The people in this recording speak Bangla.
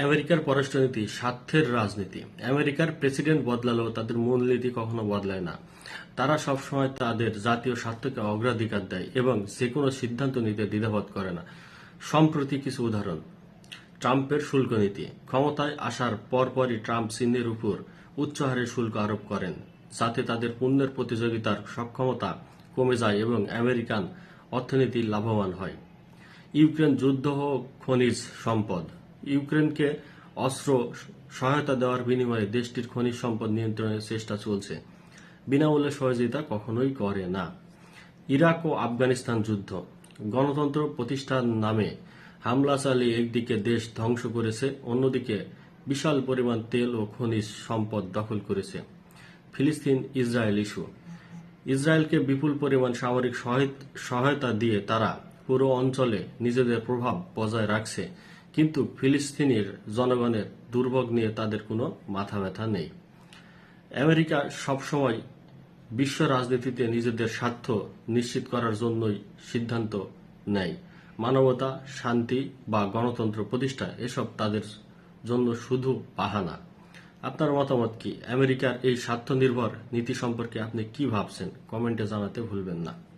আমেরিকার পররাষ্ট্রনীতি, স্বার্থের রাজনীতি। আমেরিকার প্রেসিডেন্ট বদলালেও তাদের মূলনীতি কখনো বদলায় না। তারা সবসময় তাদের জাতীয় স্বার্থকে অগ্রাধিকার দেয় এবং যে কোনো সিদ্ধান্ত নিতে দ্বিধাবোধ করে না। সম্প্রতি কিছু উদাহরণ। ট্রাম্পের শুল্ক নীতি। ক্ষমতায় আসার পরপরই ট্রাম্প চীনের উপর উচ্চ হারে শুল্ক আরোপ করেন, যাতে তাদের পণ্যের প্রতিযোগিতার সক্ষমতা কমে যায় এবং আমেরিকান অর্থনীতি লাভবান হয়। ইউক্রেন যুদ্ধ খনিজ সম্পদ। ইউক্রেনকে অস্ত্র সহায়তা দেওয়ার বিনিময়ে দেশটির খনিজ সম্পদ নিয়ন্ত্রণের চেষ্টা চলছে। বিনামূল্যে সহযোগিতা কখনোই করে না। ইরাক ও আফগানিস্তান যুদ্ধ। গণতন্ত্র প্রতিষ্ঠার নামে হামলা চালিয়ে একদিকে দেশ ধ্বংস করেছে, অন্যদিকে বিশাল পরিমাণ তেল ও খনিজ সম্পদ দখল করেছে। ফিলিস্তিন ইসরায়েল ইস্যু। ইসরায়েলকে বিপুল পরিমাণ সামরিক সহায়ত- দিয়ে তারা পুরো অঞ্চলে নিজেদের প্রভাব বজায় রাখছে। কিন্তু ফিলিস্তিনির জনগণের দুর্ভোগ নিয়ে তাদের কোনো মাথা ব্যথা নেই। আমেরিকা সবসময় বিশ্ব রাজনীতিতে নিজেদের স্বার্থ নিশ্চিত করার জন্যই সিদ্ধান্ত নেয়। মানবতা, শান্তি বা গণতন্ত্র প্রতিষ্ঠা এসব তাদের জন্য শুধু বাহানা। আপনার মতামত কি? আমেরিকার এই স্বার্থ নির্ভর নীতি সম্পর্কে আপনি কি ভাবছেন? কমেন্টে জানাতে ভুলবেন না।